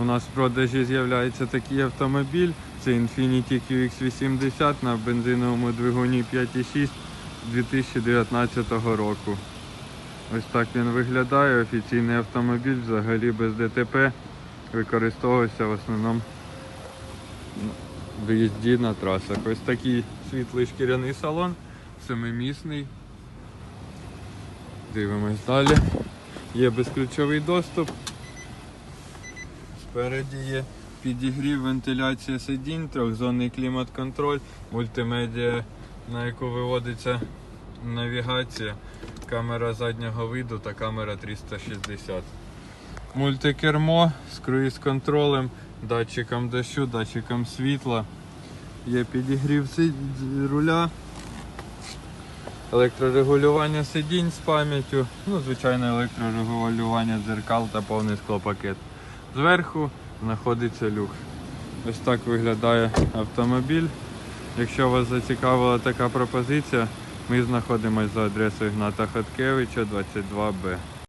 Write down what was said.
У нас в продажі з'являється такий автомобіль. Це Infiniti QX80 на бензиновому двигуні 5.6 2019 року. Ось так він виглядає. Офіційний автомобіль взагалі без ДТП. Використовувався в основному виїзді на трасах. Ось такий світлий шкіряний салон, семимісний. Дивимось далі. Є безключовий доступ. Спереді є підігрів, вентиляція сидінь, трьохзонний клімат-контроль, мультимедіа, на яку виводиться навігація, камера заднього виду та камера 360. Мультикермо з круїз-контролем, датчиком дощу, датчиком світла. Є підігрів руля, електрорегулювання сидінь з пам'яттю, ну, звичайне електрорегулювання дзеркал та повний склопакет. Зверху знаходиться люк. Ось так виглядає автомобіль. Якщо вас зацікавила така пропозиція, ми знаходимося за адресою Гната Хаткевича 22Б.